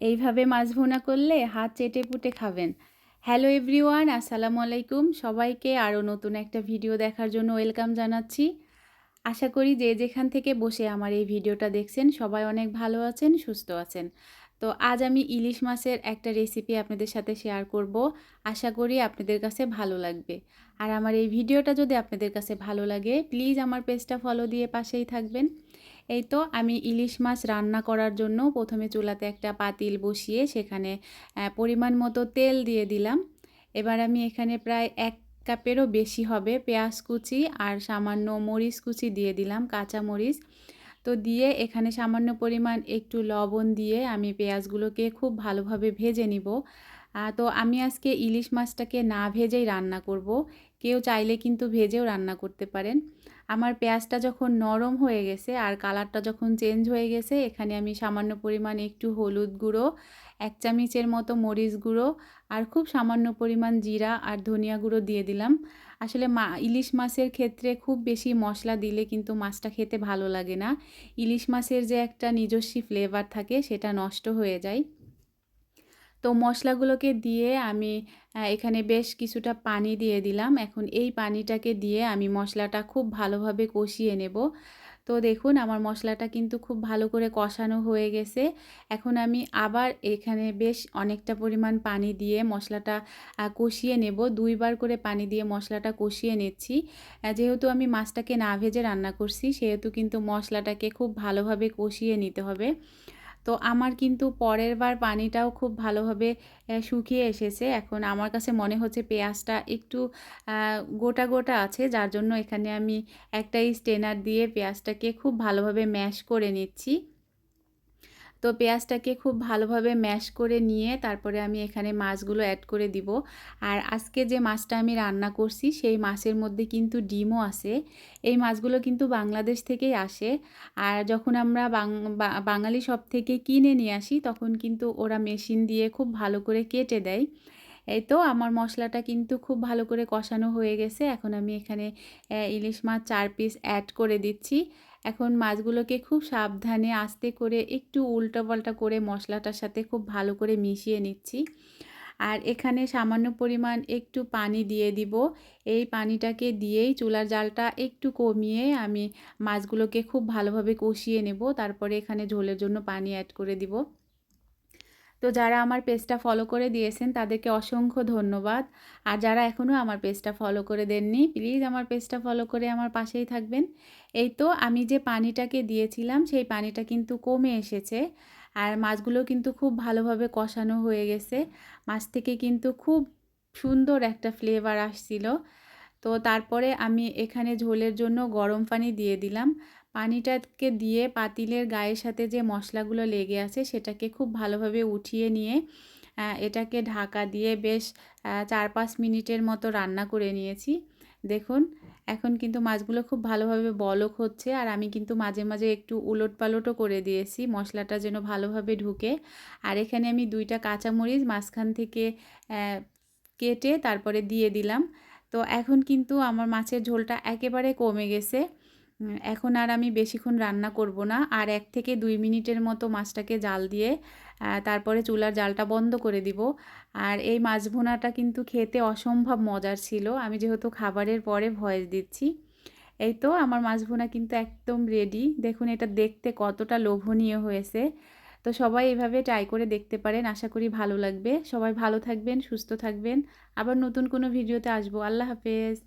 এইভাবে মাছ ভুনা করলে হাত চেটে পুটে খাবেন। হ্যালো এভরিওয়ান আসসালামু আলাইকুম। সবাইকে আরও নতুন একটা ভিডিও দেখার জন্য ওয়েলকাম জানাচ্ছি। আশা করি যে যেখান থেকে বসে আমার এই ভিডিওটা দেখছেন, সবাই অনেক ভালো আছেন, সুস্থ আছেন। তো আজ আমি ইলিশ মাছের একটা রেসিপি আপনাদের সাথে শেয়ার করব। আশা করি আপনাদের কাছে ভালো লাগবে। আর আমার এই ভিডিওটা যদি আপনাদের কাছে ভালো লাগে প্লিজ আমার পেজটা ফলো দিয়ে পাশেই থাকবেন। এই তো আমি ইলিশ মাছ রান্না করার জন্য প্রথমে চুলাতে একটা পাতিল বসিয়ে সেখানে পরিমাণ মতো তেল দিয়ে দিলাম। এবার আমি এখানে প্রায় এক কাপেরও বেশি হবে পেঁয়াজ কুচি আর সামান্য মরিচ কুচি দিয়ে দিলাম, কাঁচা মরিচ। তো দিয়ে এখানে সামান্য পরিমাণ একটু লবণ দিয়ে আমি পেঁয়াজগুলোকে খুব ভালোভাবে ভেজে নিব। তো আমি আজকে ইলিশ মাছটাকে না ভেজেই রান্না করব। কেউ চাইলে কিন্তু ভেজেও রান্না করতে পারেন। আমার পেঁয়াজটা যখন নরম হয়ে গেছে আর কালারটা যখন চেঞ্জ হয়ে গেছে, এখানে আমি সামান্য পরিমাণ একটু হলুদ গুঁড়ো, এক চামচের মতো মরিচ গুঁড়ো আর খুব সামান্য পরিমাণ জিরা আর ধনিয়া গুঁড়ো দিয়ে দিলাম। আসলে মা, ইলিশ মাছের ক্ষেত্রে খুব বেশি মশলা দিলে কিন্তু মাছটা খেতে ভালো লাগে না। ইলিশ মাছের যে একটা নিজস্ব ফ্লেভার থাকে, সেটা নষ্ট হয়ে যায়। তো মশলাগুলোকে দিয়ে আমি এখানে বেশ কিছুটা পানি দিয়ে দিলাম। এখন এই পানিটাকে দিয়ে আমি মশলাটা খুব ভালোভাবে কষিয়ে নেব। তো দেখুন, আমার মশলাটা কিন্তু খুব ভালো করে কষানো হয়ে গেছে। এখন আমি আবার এখানে বেশ অনেকটা পরিমাণ পানি দিয়ে মশলাটা কষিয়ে নেব। দুইবার করে পানি দিয়ে মশলাটা কষিয়ে নিচ্ছি। যেহেতু আমি মাছটাকে না ভেজে রান্না করছি, সেহেতু কিন্তু মশলাটাকে খুব ভালোভাবে কষিয়ে নিতে হবে। তো আমার কিন্তু পরের বার পানিটাও খুব ভালোভাবে শুকিয়ে এসেছে। এখন আমার কাছে মনে হচ্ছে পেঁয়াজটা একটু গোটা গোটা আছে। যার জন্য এখানে আমি একটা স্টেনার দিয়ে পেঁয়াজটাকে খুব ভালোভাবে ম্যাশ করে নিচ্ছি। তো পেঁয়াজটাকে খুব ভালোভাবে ম্যাশ করে নিয়ে তারপরে আমি এখানে মাছগুলো অ্যাড করে দিব। আর আজকে যে মাছটা আমি রান্না করছি, সেই মাছের মধ্যে কিন্তু ডিমও আছে। এই মাছগুলো কিন্তু বাংলাদেশ থেকেই আসে। আর যখন আমরা বাঙালি সব থেকে কিনে নিয়ে আসি, তখন কিন্তু ওরা মেশিন দিয়ে খুব ভালো করে কেটে দেয়। এই তো আমার মশলাটা কিন্তু খুব ভালো করে কষানো হয়ে গেছে। এখন আমি এখানে ইলিশ মাছ চার পিস অ্যাড করে দিচ্ছি। এখন মাছগুলোকে খুব সাবধানে আস্তে করে একটু উল্টোপাল্টা করে মশলাটার সাথে খুব ভালো করে মিশিয়ে নিচ্ছি। আর এখানে সামান্য পরিমাণ একটু পানি দিয়ে দিব। এই পানিটাকে দিয়েই চুলার জালটা একটু কমিয়ে আমি মাছগুলোকে খুব ভালোভাবে কষিয়ে নেব। তারপরে এখানে ঝোলের জন্য পানি অ্যাড করে দিব। তো যারা আমার পেজটা ফলো করে দিয়েছেন, তাদেরকে অসংখ্য ধন্যবাদ। আর যারা এখনও আমার পেজটা ফলো করে দেননি প্লিজ আমার পেজটা ফলো করে আমার পাশেই থাকবেন। এই তো আমি যে পানিটাকে দিয়েছিলাম, সেই পানিটা কিন্তু কমে এসেছে। আর মাছগুলো কিন্তু খুব ভালোভাবে কষানো হয়ে গেছে। মাছ থেকে কিন্তু খুব সুন্দর একটা ফ্লেভার আসছিল। তো তারপরে আমি এখানে ঝোলের জন্য গরম পানি দিয়ে দিলাম। পানিটাকে দিয়ে পাতিলের গায়ের সাথে যে মশলাগুলো লেগে আছে সেটাকে খুব ভালোভাবে উঠিয়ে নিয়ে এটাকে ঢাকা দিয়ে বেশ চার পাঁচ মিনিটের মতো রান্না করে নিয়েছি। দেখুন, এখন কিন্তু মাছগুলো খুব ভালোভাবে বলক হচ্ছে আর আমি কিন্তু মাঝে মাঝে একটু উলট পালটও করে দিয়েছি মশলাটা যেন ভালোভাবে ঢুকে। আর এখানে আমি দুইটা কাঁচামরিচ মাঝখান থেকে কেটে তারপরে দিয়ে দিলাম। তো এখন কিন্তু আমার মাছের ঝোলটা একেবারে কমে গেছে। এখন আর আমি বেশিক্ষণ রান্না করব না। আর এক থেকে দুই মিনিটের মতো মাছটাকে জাল দিয়ে তারপরে চুলার জালটা বন্ধ করে দিব। আর এই মাছ ভুনাটা কিন্তু খেতে অসম্ভব মজার ছিল। আমি যেহেতু খাবারের পরে ভয়েস দিচ্ছি। এই তো আমার মাছ ভুনা কিন্তু একদম রেডি দেখুন এটা দেখতে কতটা লোভনীয় হয়েছে। তো সবাই এভাবে ট্রাই করে দেখতে পারেন। আশা করি ভালো লাগবে। সবাই ভালো থাকবেন, সুস্থ থাকবেন। আবার নতুন কোনো ভিডিওতে আসব। আল্লাহ হাফেজ।